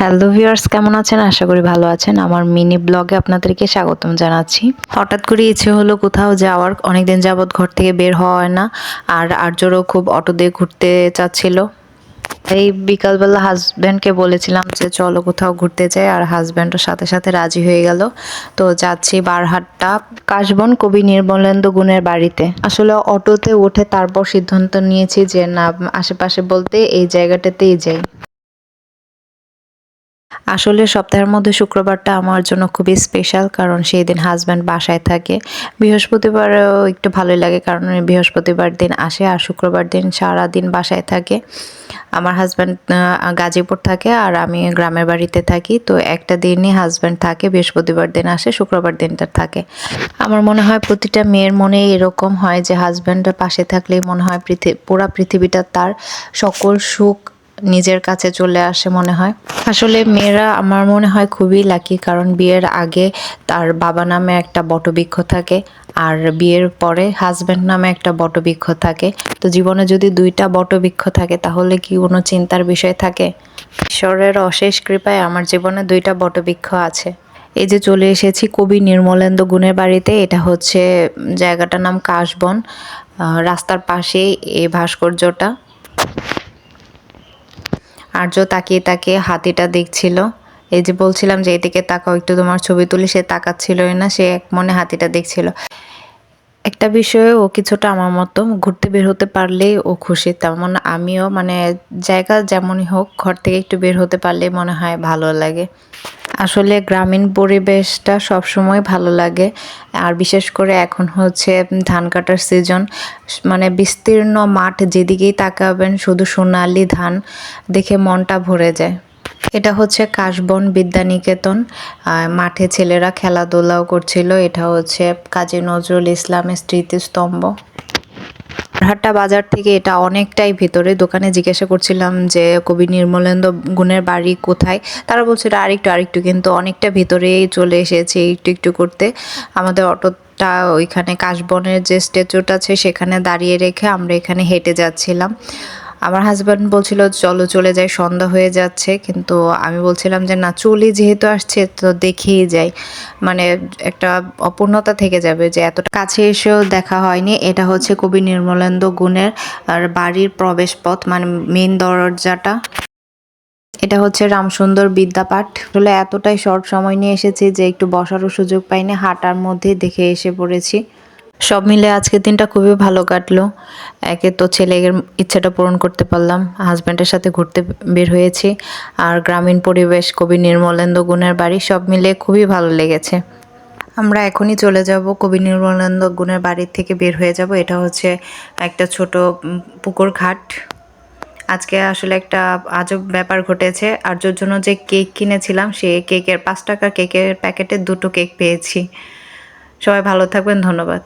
Hello viewers কেমন আছেন? আশা করি ভালো আছেন। আমার মিনি ব্লগে আপনাদেরকে স্বাগতম জানাচ্ছি। হঠাৎ করে ইচ্ছে হলো কোথাও যাওয়ার, অনেকদিন যাবৎ ঘর থেকে বের হওয়া হয় না। আর আর্যরও খুব অটো দিয়ে ঘুরতে চাচ্ছিল। এই বিকালবেলা হাজব্যান্ডকে বলেছিলাম যে, চলো কোথাও ঘুরতে যাই। আর হাজব্যান্ডও সাথে সাথে রাজি হয়ে গেল। তো যাচ্ছি বারহাটটা কাশবন কবি নির্মলেন্দু গুণের বাড়িতে। আসলে অটোতে উঠে তারপর সিদ্ধান্ত নিয়েছি যে, না, আশেপাশে বলতে এই জায়গাটাতেই যাই। আসলে সপ্তাহের মধ্যে শুক্রবারটা আমার জন্য খুবই স্পেশাল কারণ সেই দিন হাজব্যান্ড বাসায় থাকে। বৃহস্পতিবারও একটু ভালোই লাগে কারণ বৃহস্পতিবার দিন আসে আর শুক্রবার দিন সারা দিন বাসায় থাকে। আমার হাজব্যান্ড গাজীপুর থাকে আর আমি গ্রামের বাড়িতে থাকি। তো একটা দিনই হাজব্যান্ড থাকে, বৃহস্পতিবার দিন আসে, শুক্রবার দিনটা থাকে। আমার মনে হয় প্রতিটা মেয়ের মনে এরকম হয় যে হাজব্যান্ডের পাশে থাকলেই মনে হয় পৃথিবী পুরা পৃথিবীটা তার। সকল সুখ নিজের কাছে চলে আসে মনে হয়। আসলে মেয়েরা আমার মনে হয় খুবই লাকি কারণ বিয়ের আগে তার বাবা নামে একটা বটবৃক্ষ থাকে আর বিয়ের পরে হাজব্যান্ড নামে একটা বটবৃক্ষ থাকে। তো জীবনে যদি দুইটা বটবৃক্ষ থাকে তাহলে কি কোনো চিন্তার বিষয় থাকে? ঈশ্বরের অশেষ কৃপায় আমার জীবনে দুইটা বটবৃক্ষ আছে। এই যে চলে এসেছি কবি নির্মলেন্দু গুণের বাড়িতে, এটা হচ্ছে জায়গাটার নাম কাশবন রাস্তার পাশেই এই ভাস্কর্যটা। আর্য তাকিয়ে তাকিয়ে হাতিটা দেখছিল। এই যে বলছিলাম যে এদিকে তাকাও, একটু তোমার ছবি তুলি, সে তাকাচ্ছিলই না, সে এক মনে হাতিটা দেখছিল। একটা বিষয়ে ও কিছুটা আমার মতো ঘুরতে বের হতে পারলেই ও খুশি, তেমন আমিও মানে জায়গা যেমনই হোক, ঘর থেকে একটু বের হতে পারলেই মনে হয় ভালো লাগে। আসলে গ্রামীণ পরিবেশটা সবসময় ভালো লাগে। আর বিশেষ করে এখন হচ্ছে ধান কাটার সিজন মানে বিস্তীর্ণ মাঠ যেদিকেই তাকাবেন শুধু সোনালি ধান দেখে মনটা ভরে যায়। এটা হচ্ছে কাশবন বিদ্যানিকেতন। মাঠে ছেলেরা খেলাধুলাও করছিল। এটা হচ্ছে কাজী নজরুল ইসলামের স্মৃতিস্তম্ভ। হাট্টা বাজার থেকে এটা অনেকটাই ভেতরে। দোকানে জিজ্ঞাসা করছিলাম যে, কবি নির্মলেন্দ্র গুণের বাড়ি কোথায়? তারা বলছে, এটা আরেকটু আরেকটু। কিন্তু অনেকটা ভেতরে চলে এসেছে একটু একটু করতে। আমাদের অটোটা ওইখানে কাশবনের যে স্ট্যাচুটা আছে, সেখানে দাঁড়িয়ে রেখে আমরা এখানে হেঁটে যাচ্ছিলাম। আমার হাজব্যান্ড বলছিল, চলো চলে যাই, সন্ধ্যা হয়ে যাচ্ছে। কিন্তু আমি বলছিলাম যে, না, চলি, যেহেতু আসছে, তো দেখেই যাই। মানে একটা অপূর্ণতা থেকে যাবে যে, এতটা কাছে এসেও দেখা হয়নি। এটা হচ্ছে কবি নির্মলেন্দ্র গুণের, আর বাড়ির প্রবেশ পথ মানে মেন দরজাটা। এটা হচ্ছে রামসুন্দর বিদ্যাপাঠ। আসলে এতটাই শর্ট সময় নিয়ে এসেছি যে, একটু বসারও সুযোগ পাইনি। হাঁটার মধ্যে দেখে এসে পড়েছি। সব মিলে আজকের দিনটা খুবই ভালো কাটলো। একে তো ছেলের ইচ্ছাটা পূরণ করতে পারলাম হাজব্যান্ডের সাথে ঘুরতে বের হয়েছি, আর গ্রামীণ পরিবেশ, কবি নির্মলেন্দু গুণের বাড়ি, সব মিলে খুবই ভালো লেগেছে। আমরা এখনই চলে যাব কবি নির্মলেন্দু গুণের বাড়ির থেকে বের হয়ে যাব। এটা হচ্ছে একটা ছোট পুকুর ঘাট। আজকে আসলে একটা আজব ব্যাপার ঘটেছে। আর আর্যর জন্য যে কেক কিনেছিলাম, সে কেকের পাঁচ টাকার কেকের প্যাকেটে দুটো কেক পেয়েছি। সবাই ভালো থাকবেন, ধন্যবাদ।